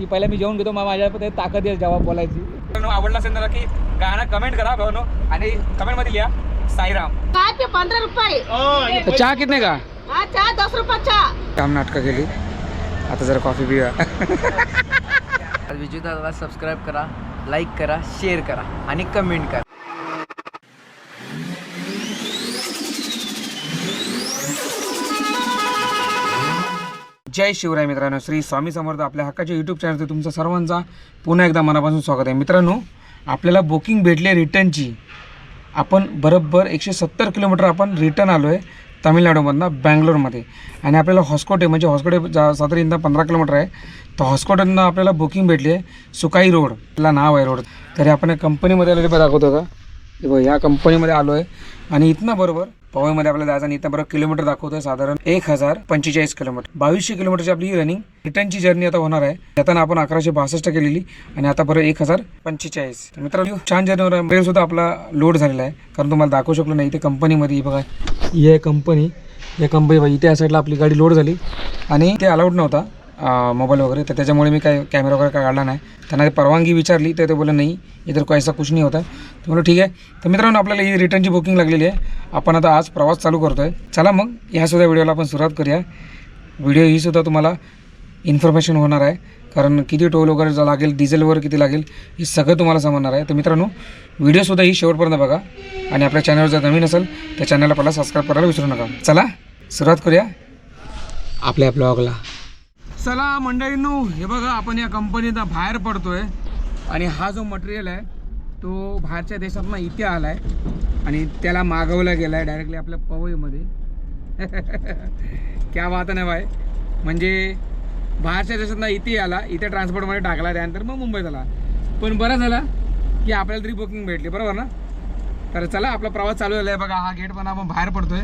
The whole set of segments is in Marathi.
की पहिला मी जेवण घेतो मग माझ्या ते ताकद येईल जवाब बोलायची. आवडला असेल तर की गाणं कमेंट करा भावनो. आणि कमेंटमध्ये लिहा साईराम. काय पंधरा रुपये? चहा कितने का? हा चहा दस रुपये चहा. काम नाटकं केली. आता जरा कॉफी पिऊया. विजू दादाला सबस्क्राईब करा लाईक करा शेअर करा आणि कमेंट करा. जय शिवराय मित्रांनो. श्री स्वामी समर्थ आपल्या हक्काच्या यूट्यूब चॅनलचं तुमचं सर्वांचा पुन्हा एकदा मनापासून स्वागत आहे. मित्रांनो आपल्याला बुकिंग भेटली आहे रिटर्नची. आपण बरोबर एकशे सत्तर किलोमीटर आपण रिटर्न आलो आहे तामिळनाडूमधनं बँगलोरमध्ये. आणि आपल्याला हॉस्कोटे म्हणजे हॉस्कोटे जा साधारणतः पंधरा किलोमीटर आहे. तर हॉस्कोटेनं आपल्याला बुकिंग भेटली आहे सुकाई रोड. त्याला नाव आहे रोड. तरी आपण कंपनीमध्ये आलेले दाखवतो का? हे बघ या कंपनीमध्ये आलो आहे आणि इथनं बरोबर पवईमध्ये आपल्याला जायचं आणि इथं बरोबर किलोमीटर दाखवतोय साधारण एक हजार पंचेचाळीस किलोमीटर. बावीसशे किलोमीटरची आपली रनिंग रिटर्नची जर्नी आता होणार आहे. त्यातना आपण अकराशे बासष्ट केलेली आणि आता बरं एक हजार पंचेचाळीस. मित्रांनो छान जर्नीवर ब्रेक सुद्धा आपला लोड झालेला आहे. कारण तुम्हाला दाखवू शकलो नाही इथे कंपनीमध्ये बघा. ही आहे कंपनी या कंपनी इथे या साईडला आपली गाडी लोड झाली. आणि ते अलाउड नव्हता. मोबाईल वगैरे तर त्याच्यामुळे मी काय कॅमेरा वगैरे काय काढला नाही. त्यांना परवानगी विचारली तर ते बोलले नाही इतर कोई असा कुछ नाही होता. तर म्हणलं ठीक आहे. तर मित्रांनो आपल्याला ही रिटर्नची बुकिंग लागलेली आहे. आपण आता आज प्रवास चालू करतो आहे चला मग ह्यासुद्धा व्हिडिओला आपण सुरुवात करूया. व्हिडिओ ही सुद्धा तुम्हाला इन्फॉर्मेशन होणार आहे. कारण किती टोल वगैरे लागेल डिझेलवर किती लागेल हे सगळं तुम्हाला समजणार आहे. तर मित्रांनो व्हिडिओसुद्धा ही शेवटपर्यंत बघा. आणि आपल्या चॅनलवर जर नवीन असेल तर चॅनलला पहिला सबस्क्राईब करायला विसरू नका. चला सुरुवात करूया. आपल्या ब्लॉगला चला मंडळींनो हे बघा आपण या कंपनीचा बाहेर पडतोय. आणि हा जो मटेरियल आहे तो बाहेरच्या देशातनं इथे आला आहे आणि त्याला मागवला गेला आहे डायरेक्टली आपल्या पवईमध्ये. क्या बात नाही बाय म्हणजे बाहेरच्या देशातनं इथे आला इथे ट्रान्सपोर्टमध्ये टाकला त्यानंतर मग मुंबईत आला. पण बरं झालं की आपल्याला तरी बुकिंग भेटली बरोबर ना? तर चला आपला प्रवास चालू झाला आहे बघा. हा गेट पण आपण बाहेर पडतोय.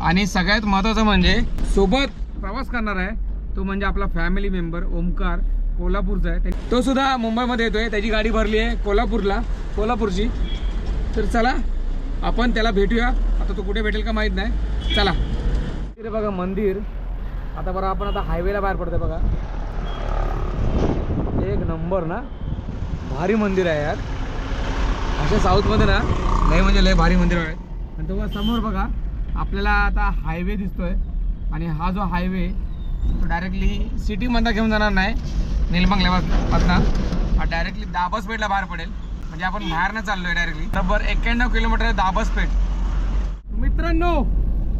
आणि सगळ्यात महत्त्वाचं म्हणजे सोबत प्रवास करणार आहे तो म्हणजे आपला फॅमिली मेंबर ओमकार कोल्हापूरचा आहे. ते- तो सुद्धा मुंबईमध्ये येतोय. त्याची गाडी भरली आहे कोल्हापूरला कोल्हापूरची. तर चला आपण त्याला भेटूया. आता तो कुठे भेटेल का माहीत नाही. चला. तिथे बघा मंदिर. आता बरं आपण आता हायवेला बाहेर पडतोय बघा. एक नंबर ना. भारी मंदिर आहे यार. अशा साऊथमध्ये ना लय म्हणजे लय भारी मंदिर आहे. आणि तेव्हा समोर बघा आपल्याला आता हायवे दिसतोय. आणि हा जो हायवे तो डायरेक्टली सिटीमधनं घेऊन जाणार नाही. निलबंगल्यापासून हा डायरेक्टली दाबसपेठला बाहेर पडेल. म्हणजे आपण बाहेरनं चाललो चाललोय डायरेक्टली बरोबर एक्क्याण्णव किलोमीटर आहे दाबसपेठ. मित्रांनो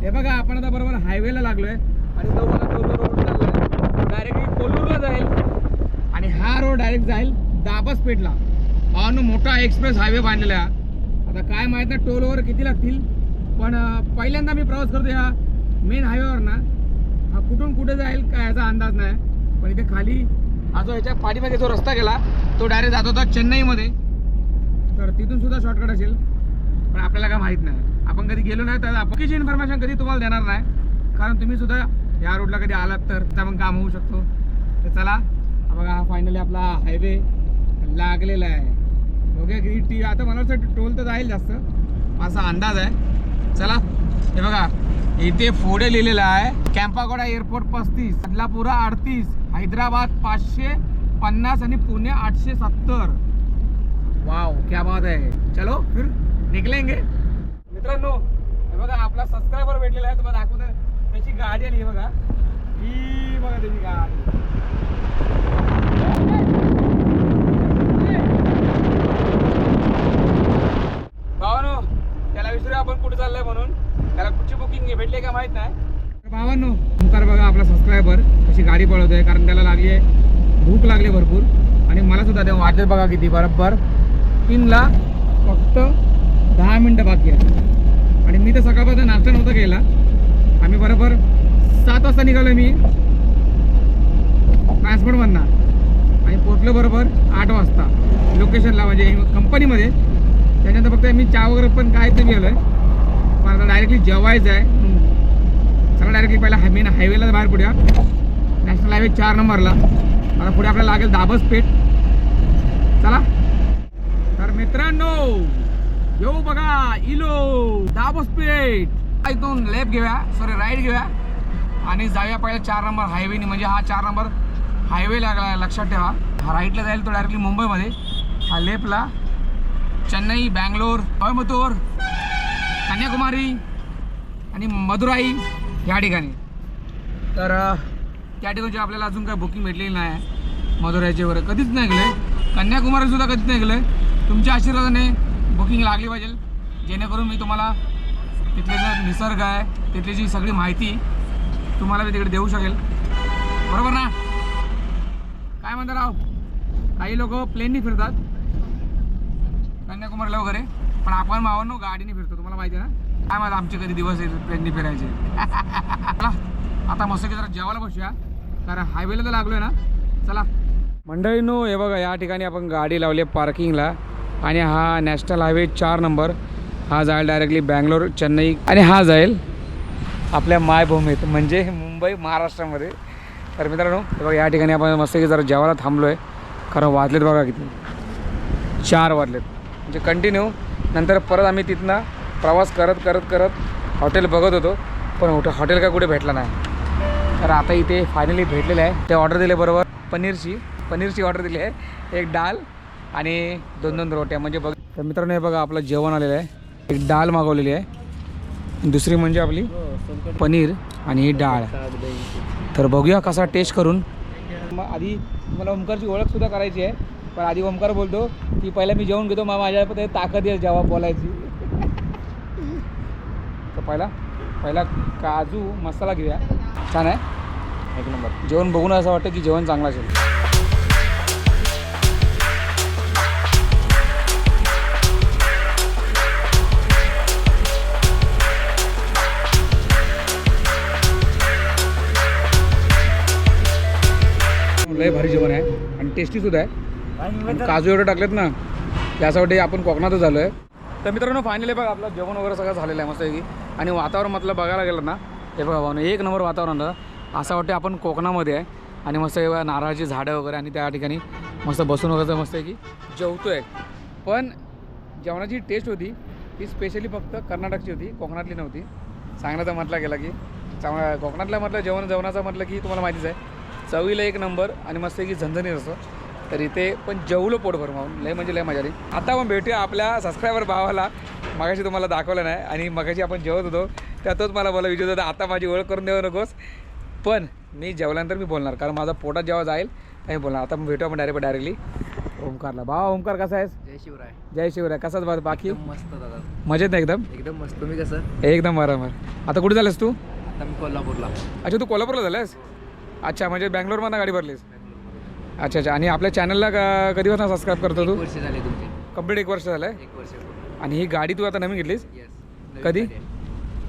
हे बघा आपण आता बरोबर हायवेला लागलोय. आणि तो मला तो रोड चाललाय. डायरेक्टली कोलूरला जाईल. आणि हा रोड डायरेक्ट जाईल दाबसपेठला. हा न मोठा एक्सप्रेस हायवे बांधलेला आता काय माहीत नाही टोल किती लागतील पण पहिल्यांदा मी प्रवास करतो ह्या मेन हायवेवर ना हा कुठून कुठे जाईल काय याचा अंदाज नाही. पण इथे खाली हा जो याच्या पाठीमागे जो रस्ता गेला तो डायरेक्ट जात होता चेन्नईमध्ये. तर तिथून सुद्धा शॉर्टकट असेल. पण आपल्याला काय माहीत नाही. आपण कधी गेलो नाही तर बाकीची इन्फॉर्मेशन कधी तुम्हाला देणार नाही. कारण तुम्ही सुद्धा या रोडला कधी आलात तर त्या पण काम होऊ शकतो. तर चला बघा हा फायनली आपला हायवे लागलेला आहे. बघूया किती टी आता मला वाटतं टोल तर जाईल जास्त. असा अंदाज आहे. चला हे बघा इथे पुढे लिहिलेलं आहे कॅम्पागोडा एअरपोर्ट पस्तीस बदलापुरा अडतीस हैदराबाद पाचशे पन्नास आणि पुणे आठशे सत्तर. वाव क्या बात आहे. चलो फिर निकलेंगे. मित्रांनो हे बघा आपला सबस्क्रायबर भेटलेला आहे तुम्हाला दाखवतो त्याची गाडी आली बघा. ही बघा त्याची गाडी. भावानो त्याला विसरू आपण कुठे चाललंय म्हणून. त्याला कुठची बुकिंग भेटली का माहीत नाही. तर भावांनो ओंकार बघा आपला सबस्क्रायबर कशी गाडी पळवतोय कारण त्याला लागली आहे भूक लागली भरपूर. आणि मला सुद्धा तेव्हा वाटत बघा किती बरोबर. तीनला फक्त दहा मिनटं बाकी आहे आणि मी तर सकाळपासून नाश्ता नव्हता केला. आम्ही बरोबर सात वाजता निघालो मी. ट्रान्सपोर्टमधनं. आणि पोचलो बरोबर आठ वाजता. लोकेशनला म्हणजे कंपनीमध्ये त्याच्यानंतर फक्त मी चहा वगैरे पण काय ते गेलो आहे पण आता डायरेक्टली जेवायचं आहे. सगळं डायरेक्टली पहिला हाय मेन हायवेला बाहेर पडूया. नॅशनल हायवे चार नंबरला. आता पुढे आपल्याला लागेल दाबस पेठ. चला. तर मित्रांनो येऊ बघा इलो दाबस पेठ. इथून लेफ्ट घेऊया. सॉरी राईट घेऊया. आणि जाऊया पहिला चार नंबर हायवेनी म्हणजे हा चार नंबर हायवे लागला लक्षात ठेवा. हा राईटला जाईल तो डायरेक्टली मुंबईमध्ये. हा लेफ्टला चेन्नई बँगलोर कोयंबतूर कन्याकुमारी आणि मदुराई या ठिकाणी. तर त्या ठिकाणची आपल्याला अजून काय बुकिंग भेटलेली नाही आहे. मदुराईचे वगैरे कधीच नाही गेले. कन्याकुमारीसुद्धा कधीच नाही गेले. तुमच्या आशीर्वादाने बुकिंग लागली पाहिजे. जेणेकरून मी तुम्हाला तिथले जे निसर्ग आहे तिथली जी सगळी माहिती तुम्हाला मी तिकडे देऊ शकेल. बरोबर ना? काय म्हणता राव? काही लोक प्लेननी फिरतात. कन्याकुमारीला वगैरे. पण आपण मावांनो गाडीने फिरतो तुम्हाला माहिती आहे ना? काय माहिती आमचे कधी दिवस येतात प्लेननी फिरायचे. चला आता मस्त की जरा जेवायला बसूया. कारण हायवेला तर लागलोय ना. चला. मंडळीनो हे बघा या ठिकाणी आपण गाडी लावली आहे पार्किंगला आणि हा नॅशनल हायवे चार नंबर. हा जाईल डायरेक्टली बँगलोर चेन्नई आणि हा जाईल आपल्या मायभूमीत म्हणजे मुंबई महाराष्ट्रामध्ये. तर मित्रांनो हे बघा या ठिकाणी आपण मस्त की जरा जेवायला थांबलो आहे कारण वाजलेत बघा किती. चार वाजलेत. म्हणजे कंटिन्यू नंतर परत आम्ही तिथनं प्रवास करत करत करत हॉटेल बघत होतो. पण हॉटे हॉटेल काय कुठे भेटला नाही. तर आता इथे फायनली भेटलेलं आहे. ते ऑर्डर दिले बरोबर पनीरची. पनीरची ऑर्डर दिली आहे. एक डाल आणि दोन दोन रोट्या. म्हणजे बघ तर मित्रांनो हे बघा आपलं जेवण आलेलं आहे. एक डाळ मागवलेली आहे. दुसरी म्हणजे आपली पनीर आणि ही डाळ. तर बघूया कसा टेस्ट करून. मग आधी मला ओमकारची ओळखसुद्धा करायची आहे. पण आधी ओमकार बोलतो की पहिला मी जेवण घेतो मग माझ्या पण ताकद येईल जेव्हा बोलायची. तर पहिला पहिला काजू मसाला घेऊया. छान आहे? एक नंबर. जेवण बघून असं वाटतं की जेवण चांगलं असेल. लय भारी जेवण आहे. आणि टेस्टी सुद्धा आहे. काजू एवढं टाकलेत ना यासाठी आपण कोकणातच झालो आहे तर मित्रांनो फायनली बघा आपलं जेवण वगैरे सगळं झालेलं आहे मस्तपैकी. आणि वातावरण म्हटलं बघायला गेलं ना हे बघा भावना एक नंबर वातावरण आहे. असं वाटतं आपण कोकणामध्ये आहे. आणि मस्त नारळाची झाडं वगैरे आणि त्या ठिकाणी मस्त बसून वगैरे मस्त की जेवतो आहे पण जेवणाची टेस्ट होती ती स्पेशली फक्त कर्नाटकची होती कोकणातली नव्हती. सांगण्याचा म्हटलं गेला की चांगला कोकणातलं म्हटलं जेवण जेवणाचं म्हटलं की तुम्हाला माहितीच आहे. चवीला एक नंबर आणि मस्त की झणझणीत असं. तर इथे पण जेवलो पोट भरमावून लय म्हणजे लय मजा आली. आता आपण भेटूया आपल्या सबस्क्रायबर भावाला. मगाशी तुम्हाला दाखवलं नाही आणि मगाशी आपण जेवत होतो. त्यातच मला बोला विचारत होता आता माझी ओळख करून देऊ नकोस. पण मी जेवल्यानंतर मी बोलणार कारण माझा पोटात जेव्हा जाईल तेव्हा मी बोलणार. आता भेटू आपण डायरेक्ट डायरेक्टली ओमकारला. भावा ओमकार कसा आहेस? जय शिवराय. जय शिवराय. कसाच बा बाकी? मस्त दादा. मजेत ना एकदम? एकदम मस्त. तुम्ही कसं? एकदम बरोबर. आता कुठे झालंस तू? आता मी कोल्हापूरला. अच्छा तू कोल्हापूरला झालास? अच्छा म्हणजे बँगलोरमधनं गाडी भरलीस. अच्छा अच्छा. आणि आपल्या चॅनलला कधीपासून सबस्क्राईब करतो तू? वर्ष झाले तुमचे. कंप्लीट एक वर्ष झालं आहे एक वर्ष आणि ही गाडी तू आता नवीन घेतलीस? कधी?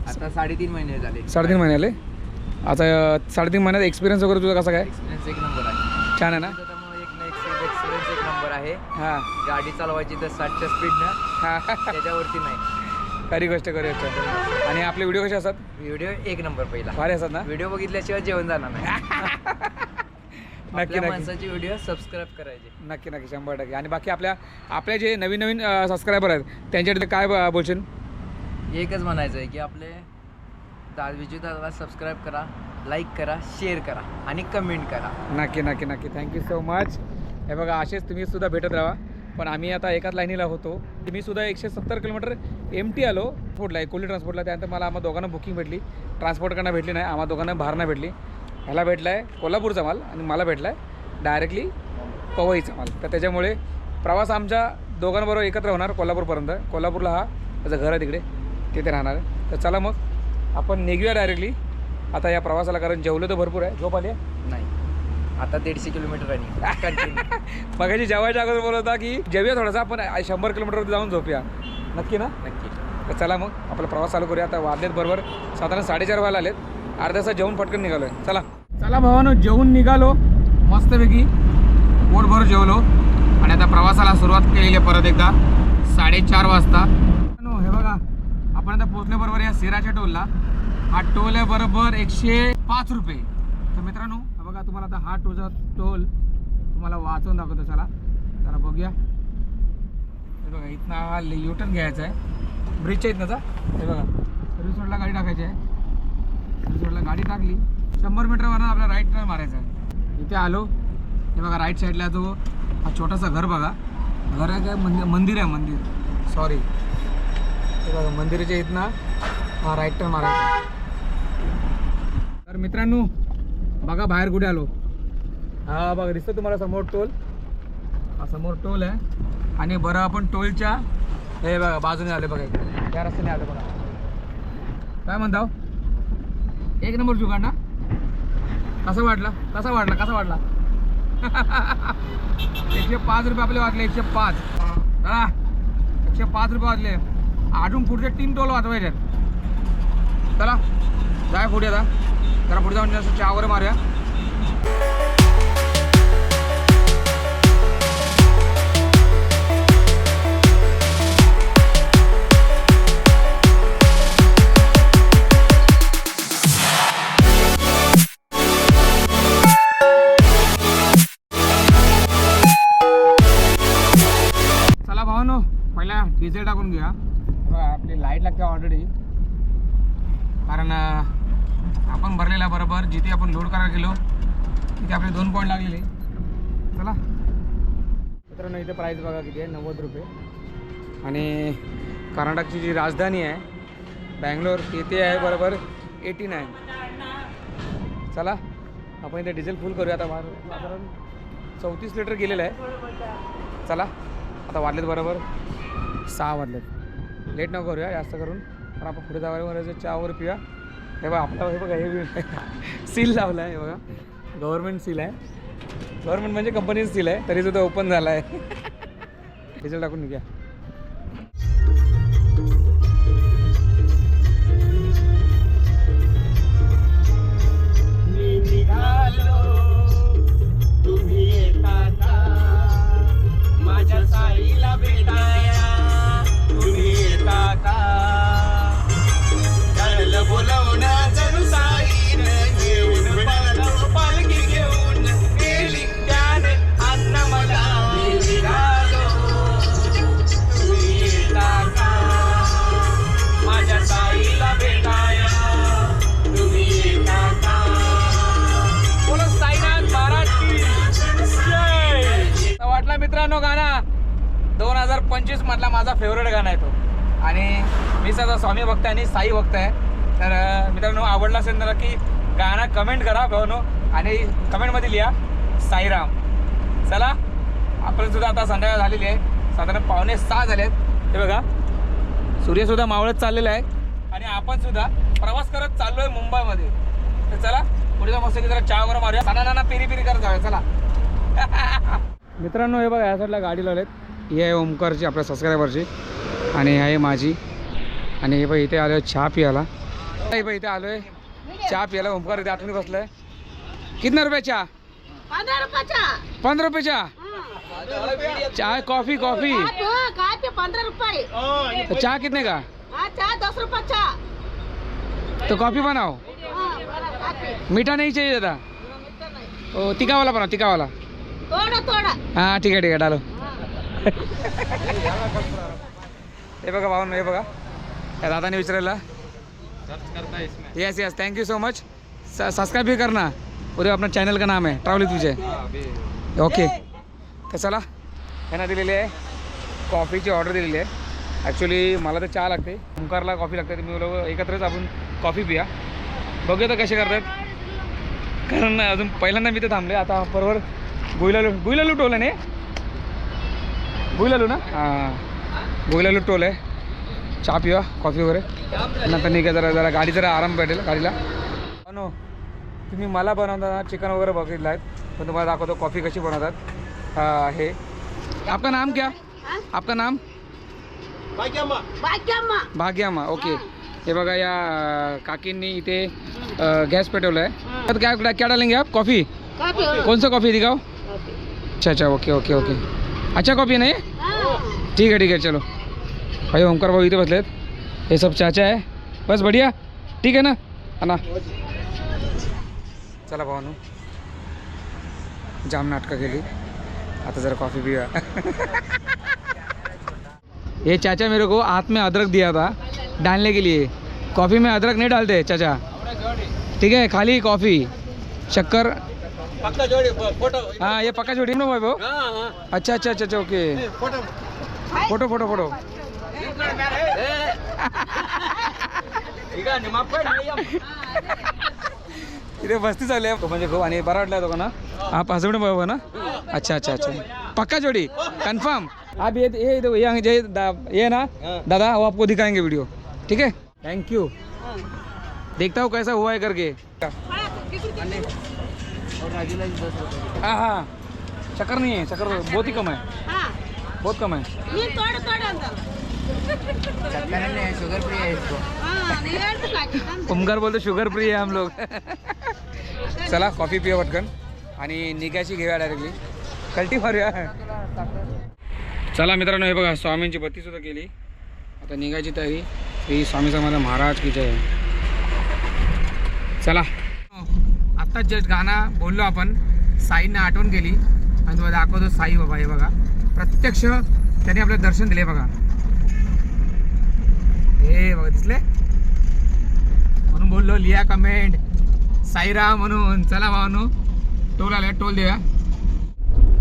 आता साडेतीन महिने झाले. साडेतीन महिने आले? आता साडेतीन महिन्यात एक्सपिरियन्स वगैरे तुझा कसा काय? एक्सपिरियन्स एक नंबर आहे. छान आहे ना? त्याच्यामुळे एक ना एक्सपिरियन्स एक नंबर आहे. हां. गाडी चालवायची तर साठच्या स्पीडनं हां. त्याच्यावरती नाही. खरी गोष्ट खरी गोष्ट. आणि आपले व्हिडिओ कसे असतात? व्हिडिओ एक नंबर पहिला. भारी असतात ना? व्हिडिओ बघितल्याशिवाय जेवण जाणार नाही. नक्की आपल्या नक्की माणसाची व्हिडिओ सबस्क्राईब करायचे. नक्की नक्की. शंभर टक्के. आणि बाकी आपल्या आपले जे नवीन नवीन सबस्क्रायबर आहेत त्यांच्याकडे काय ब- बोलशील? एकच म्हणायचं आहे की आपले दा विजू दादाला सबस्क्राईब करा लाईक करा शेअर करा आणि कमेंट करा. नक्की नक्की नक्की. थँक्यू सो मच हे बघा असेच तुम्ही सुद्धा भेटत राहा. पण आम्ही आता एकाच लाईनीला होतो. मी सुद्धा एकशे सत्तर किलोमीटर एम टी आलो ट्रान्सपोर्टला एकोली ट्रान्सपोर्टला त्यानंतर मला आम्हा दोघांना बुकिंग भेटली. ट्रान्सपोर्टकडनं भेटली नाही आम्हा दोघांना भारना भेटली. ह्याला भेटला आहे कोल्हापूरचा माल आणि मला भेटला आहे डायरेक्टली पवईचा माल. तर त्याच्यामुळे प्रवास आमच्या दोघांबरोबर एकत्र होणार कोल्हापूरपर्यंत. कोल्हापूरला हा त्याचं घर आहे तिकडे. तिथे राहणार आहे. तर चला मग आपण निघूया डायरेक्टली आता या प्रवासाला कारण जेवलं तर भरपूर आहे. झोप आली नाही. आता दीडशे किलोमीटर कंटिन्यू मगाशी जेवायच्या अगोदर बोलत होता की जेवूया थोडासा आपण शंभर किलोमीटरवरती जाऊन झोपूया. नक्की ना? नक्की. तर चला मग आपला प्रवास चालू करूया. आता वाजलेत बरोबर साधारण साडेचार व्हायला आलेत. अर्ध्या तासात जेवण पटकन निघालो आहे चला. चला भावानो जेवून निघालो. मस्तपैकी पोटभर जेवलो. आणि आता प्रवासाला सुरुवात केलेली आहे परत एकदा. साडेचार वाजता. हे बघा आपण आता पोचल्याबरोबर या सिराच्या टोलला. हा टोल आहे बरोबर एकशे पाच रुपये. तर मित्रांनो बघा तुम्हाला आता हा टोलचा टोल तुम्हाला वाचवून दाखवतो. चला चला बघूया. हे बघा इथनं हा युटर्न घ्यायचा आहे. ब्रिजच्या इथनं हे बघा सर्व्हिस रोडला गाडी टाकायची आहे. सर्व्हिस रोडला गाडी टाकली. शंभर मीटरवरनं आपला राईट टर्न मारायचा आहे. इथे आलो. हे बघा राईट साईडला जो हा छोटासा घर बघा. घर आहे काय मंदिर मंदिर आहे मंदिर. सॉरी हे बघा मंदिराच्या इथनं हा राईट टर्न मारायचा तर मित्रांनो बघा बाहेर कुठे आलो. हा बघा दिसतं तुम्हाला समोर टोल. हा समोर टोल आहे. आणि बरं आपण टोलच्या हे बघा बाजूने आले बघा इकडे. त्या रस्त्याने आले बघा. काय म्हणता हो? एक नंबर जुगाड ना? कसा वाटला कसा वाटला कसा वाटला एकशे पाच रुपये आपले वाटले एकशे पाच. हा एकशे पाच रुपये वाटले. अजून पुढचे तीन टोल वाचवायचे चला जाय पुढे आता. जरा पुढे जाऊन असं चहा वगैरे मारूया. पहिला डिझेल टाकून घ्या बघा आपली लाइट लागते ऑलरेडी कारण आपण भरलेला बरोबर जिथे आपण लोड करायला गेलो तिथे आपले दोन पॉईंट लागलेले. चला. मित्रांनो इथे प्राईस बघा किती आहे? नव्वद रुपये. आणि कर्नाटकची जी राजधानी आहे बँगलोर तिथे आहे बरोबर एटी नाईन चला. आपण इथे डिझेल फुल करूया. आता साधारण चौतीस लिटर गेलेलं आहे. चला. आता वाढलेत बरोबर. सहा वाजलेत. लेट नको करूया जास्त करून. पण आपण पुढे जावायला करायचं चहा वगैरे पिऊया. हे बघा आपला हे बघा हे सील लावला आहे हे बघा. गव्हर्नमेंट सील आहे. गव्हर्नमेंट म्हणजे कंपनीच सील आहे तरी सुद्धा ओपन झाला आहे डिझेल टाकून निघूया. मधला माझा फेवरेट गाणं आहे तो. आणि मी सध्या स्वामी भक्त आहे आणि साई भक्त आहे. तर मित्रांनो आवडला असेल तर की गाणं कमेंट करा भाऊनो आणि कमेंटमध्ये लिहा साईराम. चला आपण सुद्धा आता संध्याकाळ झालेली आहे. साधारण पावणे सहा झाले आहेत हे बघा सूर्यसुद्धा मावळत चाललेला आहे. आणि आपण सुद्धा प्रवास करत चाललो आहे मुंबईमध्ये. तर चला पुढे मस्त की जरा चहा वगैरे मारूया. नाना पेरी पेरी करत जाऊया. चला. मित्रांनो हे बघा या साईडला गाडी लावलेत. ही आहे ओमकारची आपल्या सबस्क्रायबरची आणि ही आहे माझी. आणि हे बघ इथे आलो चहा पियाला हे बघ इथे आलोय. चहा पियाला ओमकार इथे आतमध्ये बसलाय. कितना रुपये चहा? पंधरा रुपये चहा. हं. चाय कॉफी कॉफी. चहा कितने का? चहा तो कॉफी बनाओ. ते? मीठा नहीं चाहिए दादा ओ तिकावाला बनाओ तिकावाला हां ठीक आहे ठीक आहे डालो. हे बघा भाऊ हे बघा. या दादाने विचारायला yes yes thank you so much subscribe भी करना उद्या अपना चॅनल का नाम आहे? ट्रॅव्हलिंग तुझे ओके तर चला. यांना दिलेली आहे. कॉफीची ऑर्डर दिलेली आहे. ॲक्च्युली मला तर चहा लागते. ओंकारला कॉफी लागते. मी लोक एकत्रच आपण कॉफी पिया बघूया तर कसे करतात. कारण अजून पहिल्यांदा मी ते थांबले आता बरोबर गुईलालू लुट गुईला लुटवलं नाही गुईलालू ना? हां. गुईलालू टोल आहे. चहा पिवा कॉफी वगैरे. नंतर निघा जरा जरा गाडी जरा आराम भेटेल गाडीला. नो तुम्ही मला बनवताना चिकन वगैरे बघितलं आहेत पण तुम्हाला दाखवतो कॉफी कशी बनवतात. हा, हे. आपका नाम क्या? आपका नाम? भाग्यामा ओके हे. बघा या काकींनी इथे गॅस पेटवलं आहे. तर काय क्या डालेंगे आप? कॉफी कॉफी हो. कौन सा कॉफी दिखाओ. अच्छा अच्छा ओके ओके ओके अच्छा कॉफी है ना ये हं. ठीक है ठीक है चलो। भाई ओमकार भाऊ इथे बसलेत हे सब चाचा आहे बस बढिया। ठीक आहे ना? ना? चला भावानू जाम नाटकं केली आता जरा कॉफी पिया। ये चाचा मेरे को हाथ में अदरक दिया था डालने के लिए। कॉफ़ी में अदरक नहीं डालते चाचा। ठीक है खाली कॉफ़ी। शक्कर। पक्का जोडी फोटो। हाँ ये पक्का जोड़ी ना भाई वो? अच्छा अच्छा अच्छा अच्छा ओके। Photo photo photo. इथे बस्ती चालली आहे. म्हणजे खूप आणि बरा वाटला तो ना हा पासवडे बाबा ना? अच्छा अच्छा अच्छा. पक्का जोड़ी. कंफर्म आप ये ये ये ये ना? दादा वो आपको दिखाएंगे वीडियो ठीक है थैंक यू देखता हूँ कैसा हुआ है करके. हाँ हाँ शक्कर नहीं है शक्कर बहुत ही कम है. हा. बहुत कम है। मी तोड तोड आणतो चक्कर नहीं है शुगर फ्री है इसको। हा का ओमकार बोलतो शुगर फ्री आहे हम लोग। चला कॉफी पिऊया पटकन। आणि निघायची घेऊया डायरेक्टली कल्टी मारूया। चला मित्रांनो हे बघा स्वामींची बत्ती सुद्धा केली. आता निघायची तयारी. श्री स्वामी समर्थ महाराज की जय. चला. आत्ताच जस्ट गाणं बोललो आपण. साईनं आठवण केली. आणि तुम्हाला दाखवतो साई बाबा हे बघा. प्रत्यक्ष त्याने आपलं दर्शन दिले बघा. हे बघा दिसले? म्हणून बोललो लिया कमेंट साईरा म्हणून. चला भावानो टोल आल्या टोल देऊया.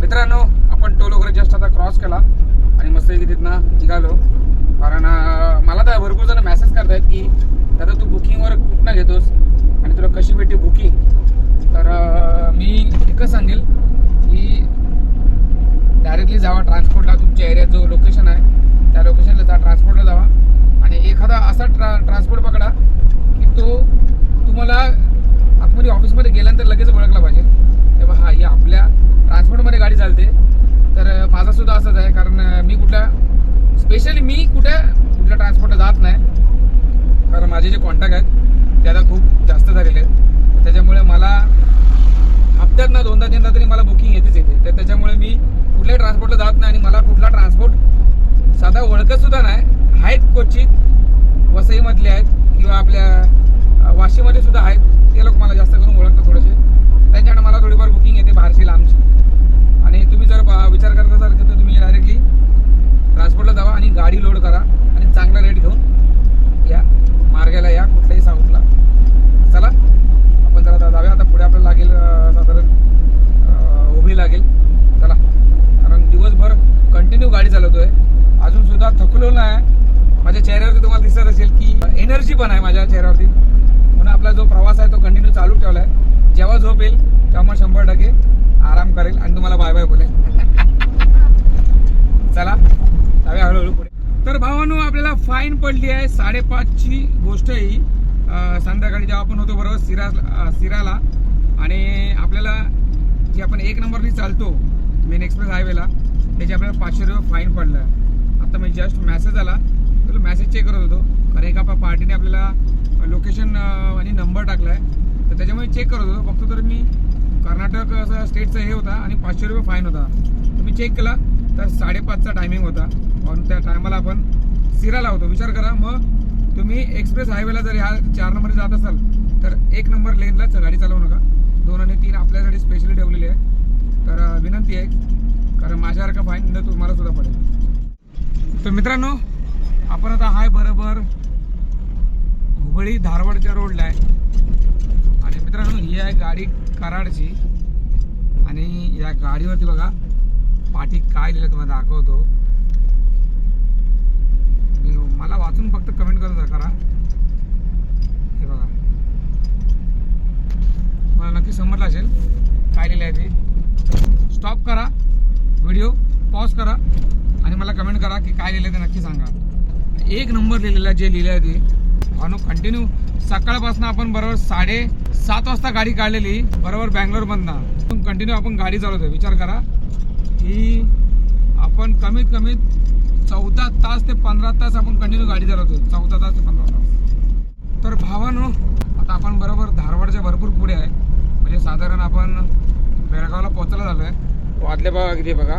मित्रांनो आपण टोल वगैरे जस्ट आता क्रॉस केला. आणि मस्त तिथनं निघालो. कारण मला तर भरपूर जण मेसेज करतायत की दादा तू बुकिंगवर कुठनं घेतोस? आणि तुला कशी भेटते बुकिंग तर मी एकच सांगेल की डायरेक्टली जावा ट्रान्सपोर्टला तुमच्या एरियात जो लोकेशन आहे त्या लोकेशनला जा ट्रान्सपोर्टला जावा आणि एखादा असा ट्रा ट्रान्सपोर्ट पकडा की तो तुम्हाला आतमध्ये ऑफिसमध्ये गेल्यानंतर लगेच ओळखला पाहिजे. तेव्हा हा ही आपल्या ट्रान्सपोर्टमध्ये गाडी चालते. तर माझा सुद्धा असंच आहे कारण मी कुठल्या स्पेशली मी कुठे कुठल्या ट्रान्सपोर्टला जात नाही. कारण माझे जे कॉन्टॅक्ट आहेत ते आता खूप जास्त झालेले आहेत. त्याच्यामुळे मला हप्त्यात ना दोनदा तीनदा तरी मला बुकिंग येतेच येते तर त्याच्यामुळे मी कुठल्याही ट्रान्सपोर्टला जात नाही आणि मला कुठला ट्रान्सपोर्ट साधा ओळखत सुद्धा नाही. आहेत क्वचित वसईमधले आहेत किंवा आपल्या वाशीमध्ये सुद्धा आहेत. ते लोक मला जास्त करून ओळखतात थोडेसे. त्यांच्याकडे मला थोडीफार बुकिंग येते बाहेरची लांबची. आणि तुम्ही जर विचार करत असाल तर तुम्ही डायरेक्टली ट्रान्सपोर्टला जावा आणि गाडी लोड करा आणि चांगला रेट घेऊन या. मार्गाला या कुठल्याही साऊथला. चला आपण जरा आता जाऊया. आता पुढे आपल्याला लागेल साधारण उभी लागेल. चला. कारण दिवसभर कंटिन्यू गाडी चालवतो आहे अजूनसुद्धा थकलो नाही. माझ्या चेहऱ्यावरती तुम्हाला दिसत असेल की एनर्जी पण आहे माझ्या चेहऱ्यावरती. म्हणून आपला जो प्रवास आहे तो कंटिन्यू चालू ठेवला आहे जेव्हा झोप येईल तेव्हा शंभर टक्के आराम करेल आणि तुम्हाला बाय बाय बोलेल. चला जाऊया हळूहळू पुढे. तर भावानो आपल्याला फाईन पडली आहे. साडेपाचची गोष्ट ही. संध्याकाळी जेव्हा आपण होतो बरोबर सिरा सिराला. आणि आपल्याला जी आपण एक नंबरनी चालतो मेन एक्सप्रेस हायवेला त्याची आपल्याला पाचशे रुपये फाईन पडलं आहे. आता मी जस्ट मॅसेज आला. तर मेसेज चेक करत होतो. कारण एका पार्टीने आपल्याला लोकेशन आणि नंबर टाकला आहे तर त्याच्यामुळे चेक करत होतो. फक्त तर मी कर्नाटक असं स्टेटचं हे होता आणि पाचशे रुपये फाईन होता. तर मी चेक केला. तर साडेपाचचा टायमिंग होता. आणि त्या टायमाला आपण सिराला होतो. विचार करा. मग तुम्ही एक्सप्रेस हायवेला जर ह्या चार नंबर जात असाल तर एक नंबर लेनलाच गाडी चालवू नका. दोन आणि तीन आपल्यासाठी स्पेशली ठेवलेली आहे. तर विनंती आहे. कारण माझ्यासारखा फाईन न तुम्हाला सुद्धा पडेल. तर मित्रांनो आपण आता हाय बरोबर. हुबळी धारवाडच्या रोडला आहे. आणि मित्रांनो ही आहे गाडी कराडची. आणि या गाडीवरती बघा पाठी काय लिहिलं तुम्हाला दाखवतो. मला वाचून फक्त कमेंट करत करा. हे बघा. मला नक्की समजलं असेल काय लिहिलं आहे ते. स्टॉप करा. व्हिडिओ पॉज करा. आणि मला कमेंट करा की काय लिहिलं ते नक्की सांगा. एक नंबर लिहिलेला जे लिहिलं आहे ते. भावनो कंटिन्यू सकाळपासून आपण बरोबर साडे सात वाजता गाडी काढलेली बरोबर बँगलोरमधनं. कंटिन्यू आपण गाडी चालवतोय. विचार करा. की आपण कमीत कमीत चौदा तास ते पंधरा तास आपण कंटिन्यू गाडी चालवतोय. चौदा तास ते पंधरा तास. तर भावानो आता आपण बरोबर धारवाडच्या भरपूर पुढे आहे. म्हणजे साधारण आपण बेळगावला पोचायला झालो आहे वाजले बघा किती बघा.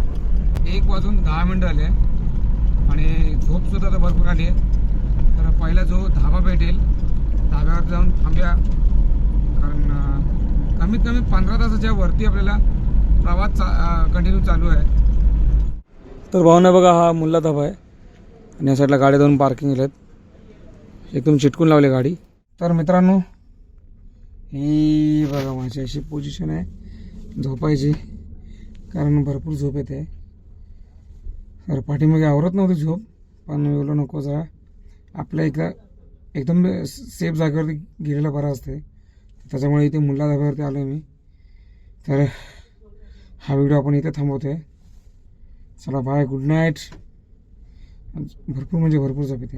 एक वाजून दहा मिनटं झाले. आणि झोपसुद्धा तर भरपूर आली आहे. तर पहिला जो धाबा भेटेल धाब्यावर जाऊन थांबूया. कारण कमीत कमी पंधरा तासाच्या वरती आपल्याला प्रवास चा कंटिन्यू चालू आहे. तर भावना बघा हा मुल्ला धाबा आहे. आणि या साईडला गाड्या दोन पार्किंग आहेत एकदम चिटकून लावली गाडी. तर मित्रांनो ही बघा माझी अशी पोझिशन आहे. झोपायची. कारण भरपूर झोप येते. तर पाठीमागे आवरत नव्हती झोप पण मी बोललो नको जरा. आपल्या इथं एकदम सेफ जागेवरती गेलेलं बरं असते त्याच्यामुळे इथे मुल्ला धाब्यावरती आलो मी. तर हा व्हिडिओ आपण इथे थांबवतो आहे चला बाय गुड नाईट भरपूर म्हणजे भरपूर झोप येते.